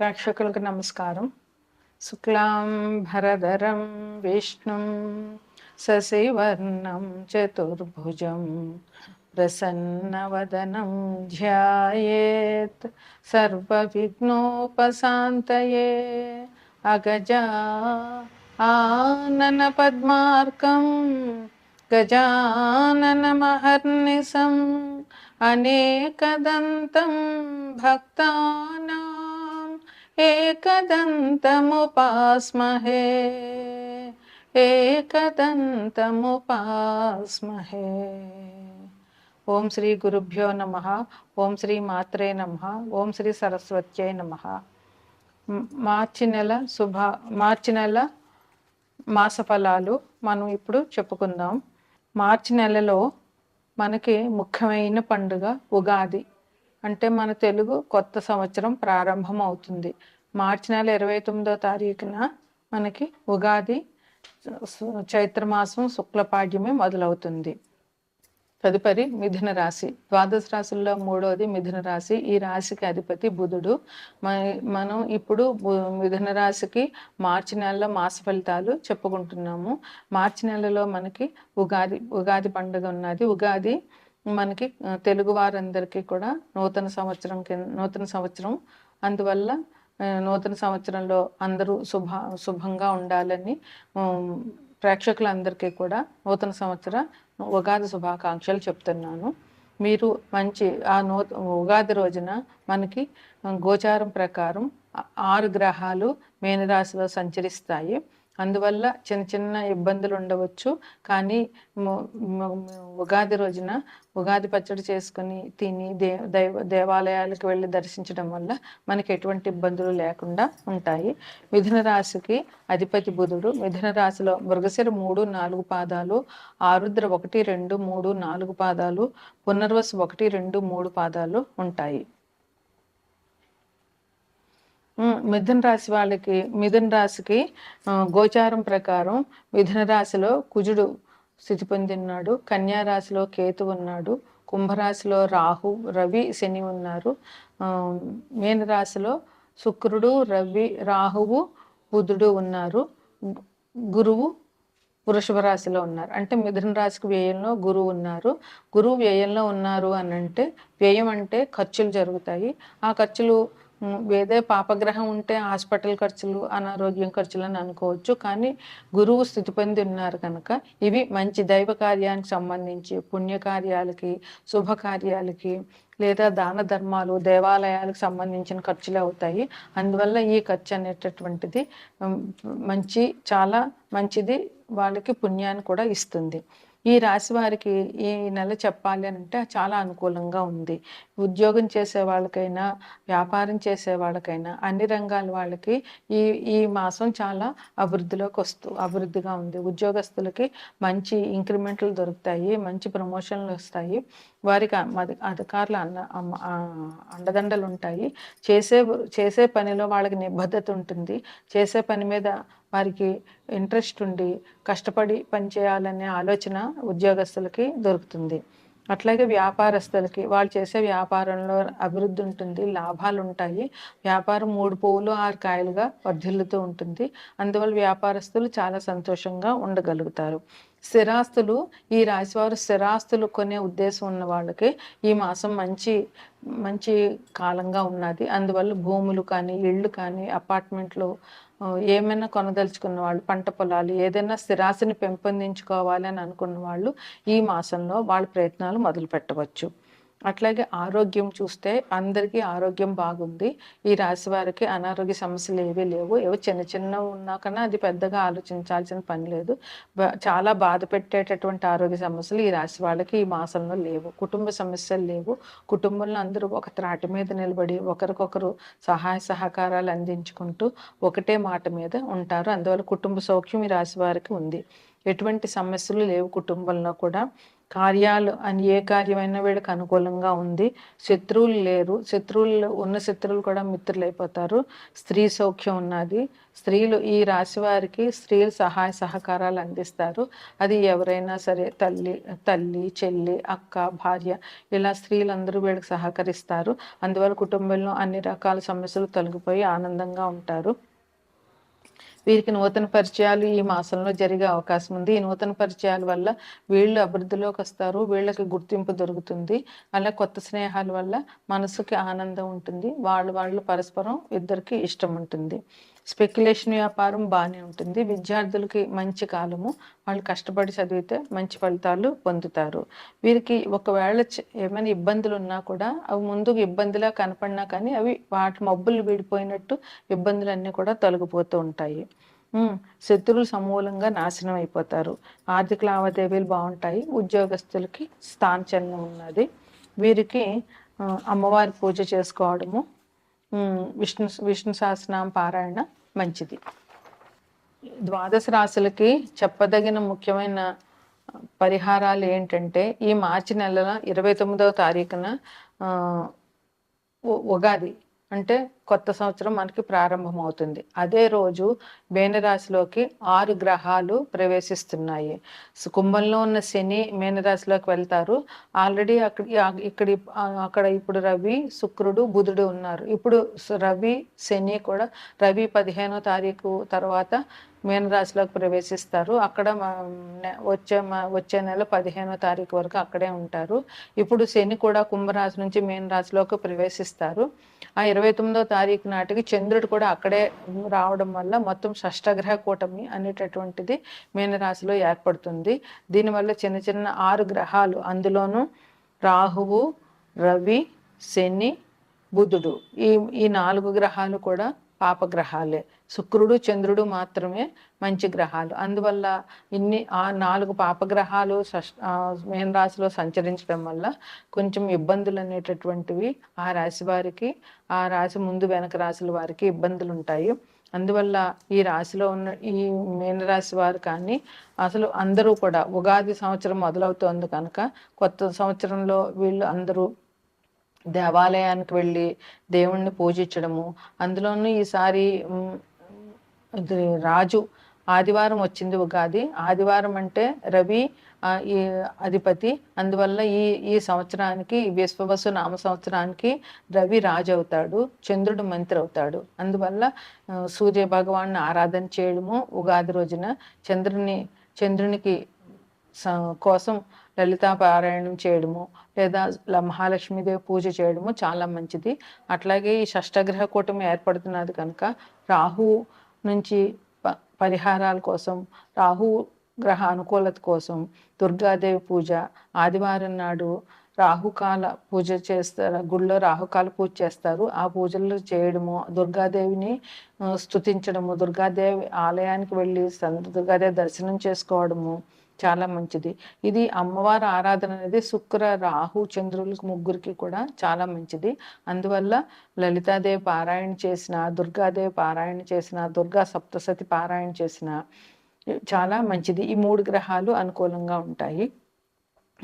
ప్రేక్షకులకు నమస్కారం. శుక్లాం భరధరం విష్ణుం శశివర్ణం చతుర్భుజం ప్రసన్నవదనం ధ్యాయేత్ సర్వవిఘ్నోపశాంతయే అగజా ఆనన పద్మార్కం గజాననమహర్నిశం అనేకదంతం భక్తానాం ఏకదంతముపాస్మహే ఏకదంతముపాస్మహే. ఓం శ్రీ గురుభ్యో నమ ఓం శ్రీ మాత్రే నమ ఓం శ్రీ సరస్వత్యై నమ. మార్చి నెల శుభ మార్చి నెల మాస ఫలాలు మనం ఇప్పుడు చెప్పుకుందాం. మార్చి నెలలో మనకి ముఖ్యమైన పండుగ ఉగాది. అంటే మన తెలుగు కొత్త సంవత్సరం ప్రారంభం అవుతుంది మార్చి నెల ఇరవై తొమ్మిదో తారీఖున మనకి ఉగాది చైత్రమాసం శుక్లపాడ్యమే మొదలవుతుంది. తదుపరి మిథున రాశి. ద్వాదశ రాశుల్లో మూడవది మిథున రాశి. ఈ రాశికి అధిపతి బుధుడు. మనం ఇప్పుడు మిథున రాశికి మార్చి నెలలో మాస ఫలితాలు చెప్పుకుంటున్నాము. మార్చి నెలలో మనకి ఉగాది ఉగాది పండుగ ఉన్నది. ఉగాది మనకి తెలుగు వారందరికీ కూడా నూతన సంవత్సరం కింద నూతన సంవత్సరం. అందువల్ల నూతన సంవత్సరంలో అందరూ శుభ శుభంగా ఉండాలని ప్రేక్షకులందరికీ కూడా నూతన సంవత్సర ఉగాది శుభాకాంక్షలు చెప్తున్నాను. మీరు మంచి ఆ నూ ఉగాది రోజున మనకి గోచారం ప్రకారం ఆరు గ్రహాలు మేనరాశిలో సంచరిస్తాయి. అందువల్ల చిన్న చిన్న ఇబ్బందులు ఉండవచ్చు. కానీ ఉగాది రోజున ఉగాది పచ్చడి చేసుకుని తిని దే దైవ దేవాలయాలకు వెళ్ళి దర్శించడం వల్ల మనకి ఎటువంటి ఇబ్బందులు లేకుండా ఉంటాయి. మిథున రాశికి అధిపతి బుధుడు. మిథున రాశిలో మృగశిర మూడు నాలుగు పాదాలు ఆరుద్ర ఒకటి రెండు మూడు నాలుగు పాదాలు పునర్వసు ఒకటి రెండు మూడు పాదాలు ఉంటాయి. మిథున రాశి వాళ్ళకి మిథున రాశికి గోచారం ప్రకారం మిథున రాశిలో కుజుడు స్థితి పొందినాడు కన్యా రాశిలో కేతు ఉన్నాడు. కుంభరాశిలో రాహు రవి శని ఉన్నారు. మీన రాశిలో శుక్రుడు రవి రాహువు బుధుడు ఉన్నారు. గురువు వృషభ రాశిలో ఉన్నారు. అంటే మిథున రాశికి వ్యయంలో గురువు ఉన్నారు. గురువు వ్యయంలో ఉన్నారు అని అంటే వ్యయం అంటే ఖర్చులు జరుగుతాయి. ఆ ఖర్చులు ఏదే పాపగ్రహం ఉంటే హాస్పిటల్ ఖర్చులు అనారోగ్యం ఖర్చులు అని అనుకోవచ్చు. కానీ గురువు స్థితి పొంది ఉన్నారు కనుక ఇవి మంచి దైవ కార్యానికి సంబంధించి పుణ్యకార్యాలకి శుభకార్యాలకి లేదా దాన ధర్మాలు దేవాలయాలకు సంబంధించిన ఖర్చులు అవుతాయి. అందువల్ల ఈ ఖర్చు అనేటటువంటిది మంచి చాలా మంచిది వాళ్ళకి పుణ్యాన్ని కూడా ఇస్తుంది. ఈ రాశి వారికి ఈ నెల చెప్పాలి అని అంటే చాలా అనుకూలంగా ఉంది. ఉద్యోగం చేసే వాళ్ళకైనా వ్యాపారం చేసే వాళ్ళకైనా అన్ని రంగాల వాళ్ళకి ఈ ఈ మాసం చాలా అభివృద్ధిలోకి వస్తూ అభివృద్ధిగా ఉంది. ఉద్యోగస్తులకి మంచి ఇంక్రిమెంట్లు దొరుకుతాయి మంచి ప్రమోషన్లు వస్తాయి. వారికి అధికారుల అన్న అండదండలు ఉంటాయి చేసే చేసే పనిలో వాళ్ళకి నిబద్ధత ఉంటుంది చేసే పని మీద వారికి ఇంట్రెస్ట్ ఉండి కష్టపడి పనిచేయాలనే ఆలోచన ఉద్యోగస్తులకి దొరుకుతుంది. అట్లాగే వ్యాపారస్తులకి వాళ్ళు చేసే వ్యాపారంలో అభివృద్ధి ఉంటుంది లాభాలు ఉంటాయి వ్యాపారం మూడు పువ్వులు ఆరు కాయలుగా వర్ధిల్లుతూ ఉంటుంది. అందువల్ల వ్యాపారస్తులు చాలా సంతోషంగా ఉండగలుగుతారు. స్థిరాస్తులు ఈ రాశివారు స్థిరాస్తులు కొనే ఉద్దేశం ఉన్న వాళ్ళకి ఈ మాసం మంచి మంచి కాలంగా ఉన్నది. అందువల్ల భూములు కానీ ఇళ్ళు కానీ అపార్ట్మెంట్లు ఏమైనా కొనదలుచుకున్న వాళ్ళు పంట పొలాలు ఏదైనా స్థిరాశిని పెంపొందించుకోవాలి అని అనుకున్న వాళ్ళు ఈ మాసంలో వాళ్ళ ప్రయత్నాలు మొదలు పెట్టవచ్చు అట్లాగే ఆరోగ్యం చూస్తే అందరికీ ఆరోగ్యం బాగుంది. ఈ రాశి వారికి అనారోగ్య సమస్యలు ఏవీ లేవు. ఏవో చిన్న చిన్న ఉన్నా కన్నా అది పెద్దగా ఆలోచించాల్సిన పని లేదు. చాలా బాధ పెట్టేటటువంటి ఆరోగ్య సమస్యలు ఈ రాశి వాళ్ళకి ఈ మాసంలో లేవు. కుటుంబ సమస్యలు లేవు. కుటుంబంలో అందరూ ఒక త్రాటి మీద నిలబడి ఒకరికొకరు సహాయ సహకారాలు అందించుకుంటూ ఒకటే మాట మీద ఉంటారు. అందువల్ల కుటుంబ సౌఖ్యం ఈ రాశి వారికి ఉంది. ఎటువంటి సమస్యలు లేవు కుటుంబంలో కూడా. కార్యాలు అని ఏ కార్యమైనా వీళ్ళకి అనుకూలంగా ఉంది. శత్రువులు లేరు. శత్రువులు ఉన్న శత్రువులు కూడా మిత్రులు అయిపోతారు స్త్రీ సౌఖ్యం ఉన్నది. స్త్రీలు ఈ రాశి వారికి స్త్రీలు సహాయ సహకారాలు అందిస్తారు. అది ఎవరైనా సరే తల్లి తల్లి చెల్లి అక్క భార్య ఇలా స్త్రీలందరూ వీళ్ళకి సహకరిస్తారు. అందువల్ల కుటుంబంలో అన్ని రకాల సమస్యలు తొలగిపోయి ఆనందంగా ఉంటారు. వీరికి నూతన పరిచయాలు ఈ మాసంలో జరిగే అవకాశం ఉంది. ఈ నూతన పరిచయాల వల్ల వీళ్ళు అభివృద్ధిలోకి వస్తారు. వీళ్ళకి గుర్తింపు దొరుకుతుంది. అలా కొత్త స్నేహాల వల్ల మనసుకి ఆనందం ఉంటుంది. వాళ్ళు వాళ్ళు పరస్పరం ఇద్దరికి ఇష్టం ఉంటుంది. స్పెక్యులేషన్ వ్యాపారం బాగానే ఉంటుంది. విద్యార్థులకి మంచి కాలము. వాళ్ళు కష్టపడి చదివితే మంచి ఫలితాలు పొందుతారు. వీరికి ఒకవేళ ఏమైనా ఇబ్బందులు ఉన్నా కూడా అవి ముందుకు ఇబ్బందిలా కనపడినా కానీ అవి వాటి మబ్బులు విడిపోయినట్టు ఇబ్బందులన్నీ కూడా తొలగిపోతూ ఉంటాయి. శత్రువులు సమూలంగా నాశనం అయిపోతారు. ఆర్థిక లావాదేవీలు బాగుంటాయి. ఉద్యోగస్తులకి స్థానచలనం ఉన్నది. వీరికి అమ్మవారి పూజ చేసుకోవడము విష్ణు విష్ణు సహస్రనామ పారాయణ మంచిది. ద్వాదశ రాశులకి చెప్పదగిన ముఖ్యమైన పరిహారాలు ఏంటంటే ఈ మార్చి నెల ఇరవై తొమ్మిదవ తారీఖున ఉగాది. అంటే కొత్త సంవత్సరం మనకి ప్రారంభమవుతుంది. అదే రోజు మేనరాశిలోకి ఆరు గ్రహాలు ప్రవేశిస్తున్నాయి. కుంభంలో ఉన్న శని మేనరాశిలోకి వెళ్తారు. ఆల్రెడీ అక్కడ ఇక్కడ అక్కడ ఇప్పుడు రవి శుక్రుడు బుధుడు ఉన్నారు. ఇప్పుడు రవి శని కూడా రవి పదిహేనో తారీఖు తర్వాత మీనరాశిలోకి ప్రవేశిస్తారు. అక్కడ వచ్చే వచ్చే నెల పదిహేనో తారీఖు వరకు అక్కడే ఉంటారు. ఇప్పుడు శని కూడా కుంభరాశి నుంచి మీనరాశిలోకి ప్రవేశిస్తారు. ఆ ఇరవై తొమ్మిదో తారీఖు నాటికి చంద్రుడు కూడా అక్కడే రావడం వల్ల మొత్తం షష్టగ్రహ కూటమి అనేటటువంటిది మీనరాశిలో ఏర్పడుతుంది. దీనివల్ల చిన్న చిన్న ఆరు గ్రహాలు అందులోనూ రాహువు రవి శని బుధుడు ఈ ఈ నాలుగు గ్రహాలు కూడా పాపగ్రహాలే. శుక్రుడు చంద్రుడు మాత్రమే మంచి గ్రహాలు. అందువల్ల ఇన్ని ఆ నాలుగు పాపగ్రహాలు మేన రాశిలో సంచరించడం వల్ల కొంచెం ఇబ్బందులు అనేటటువంటివి ఆ రాశి వారికి ఆ రాశి ముందు వెనక రాశుల వారికి ఇబ్బందులు ఉంటాయి అందువల్ల ఈ రాశిలో ఉన్న ఈ మీనరాశి వారు కానీ అసలు అందరూ కూడా ఉగాది సంవత్సరం మొదలవుతోంది కనుక కొత్త సంవత్సరంలో వీళ్ళు అందరూ దేవాలయానికి వెళ్ళి దేవుణ్ణి పూజించడము. అందులోనూ ఈసారి రాజు ఆదివారం వచ్చింది ఉగాది. ఆదివారం అంటే రవి ఈ అధిపతి. అందువల్ల ఈ ఈ సంవత్సరానికి విశ్వవసు నామ సంవత్సరానికి రవి రాజు అవుతాడు చంద్రుడు మంత్రి అవుతాడు. అందువల్ల సూర్య భగవాన్ని ఆరాధన చేయడము ఉగాది రోజున చంద్రుని చంద్రునికి కోసం లలితా పారాయణం చేయడము లేదా మహాలక్ష్మీదేవి పూజ చేయడము చాలా మంచిది. అట్లాగే ఈ షష్టగ్రహ కూటమి ఏర్పడుతున్నది కనుక రాహు నుంచి ప పరిహారాల కోసం రాహు గ్రహ అనుకూలత కోసం దుర్గాదేవి పూజ ఆదివారం నాడు రాహుకాల పూజ చేస్తారు గుళ్ళో రాహుకాల పూజ చేస్తారు. ఆ పూజలు చేయడము దుర్గాదేవిని స్థుతించడము దుర్గాదేవి ఆలయానికి వెళ్ళి దుర్గాదేవి దర్శనం చేసుకోవడము చాలా మంచిది. ఇది అమ్మవారి ఆరాధన అనేది శుక్ర రాహు చంద్రులకు ముగ్గురికి కూడా చాలా మంచిది. అందువల్ల లలితాదేవి పారాయణ చేసిన దుర్గాదేవి పారాయణ చేసిన దుర్గా సప్తసతి పారాయణ చేసిన చాలా మంచిది. ఈ మూడు గ్రహాలు అనుకూలంగా ఉంటాయి.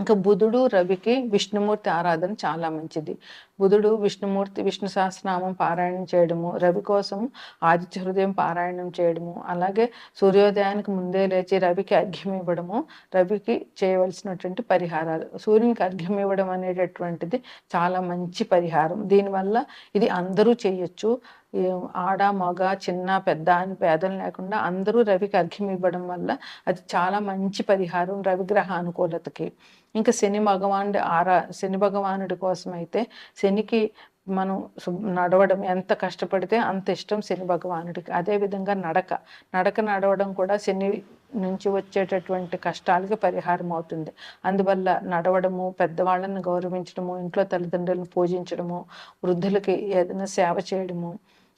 ఇంకా బుధుడు రవికి విష్ణుమూర్తి ఆరాధన చాలా మంచిది. బుధుడు విష్ణుమూర్తి విష్ణు సహస్రనామం పారాయణం చేయడము రవి కోసం ఆదిత్య హృదయం పారాయణం చేయడము అలాగే సూర్యోదయానికి ముందే లేచి రవికి అర్ఘ్యం ఇవ్వడము రవికి చేయవలసినటువంటి పరిహారాలు. సూర్యునికి అర్ఘ్యం ఇవ్వడం అనేటటువంటిది చాలా మంచి పరిహారం. దీనివల్ల ఇది అందరూ చేయొచ్చు. ఆడ మగ చిన్న పెద్ద అని పేదలు లేకుండా అందరూ రవికి అర్ఘ్యం ఇవ్వడం వల్ల అది చాలా మంచి పరిహారం రవిగ్రహ అనుకూలతకి. ఇంకా శని భగవానుడి ఆరా శని భగవానుడి కోసం అయితే శనికి మనం నడవడం ఎంత కష్టపడితే అంత ఇష్టం శని భగవానుడికి. అదేవిధంగా నడక. నడక నడవడం కూడా శని నుంచి వచ్చేటటువంటి కష్టాలకి పరిహారం అవుతుంది. అందువల్ల నడవడము పెద్దవాళ్ళని గౌరవించడము ఇంట్లో తల్లిదండ్రులను పూజించడము వృద్ధులకి ఏదైనా సేవ చేయడము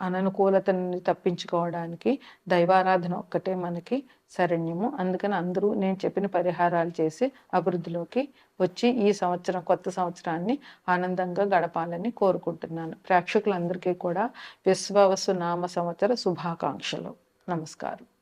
అననుకూలతని తప్పించుకోవడానికి దైవారాధన ఒక్కటే మనకి శరణ్యము. అందుకని అందరూ నేను చెప్పిన పరిహారాలు చేసి అభివృద్ధిలోకి వచ్చి ఈ సంవత్సరం కొత్త సంవత్సరాన్ని ఆనందంగా గడపాలని కోరుకుంటున్నాను. ప్రేక్షకులందరికీ కూడా విశ్వవసు నామ సంవత్సర శుభాకాంక్షలు. నమస్కారం.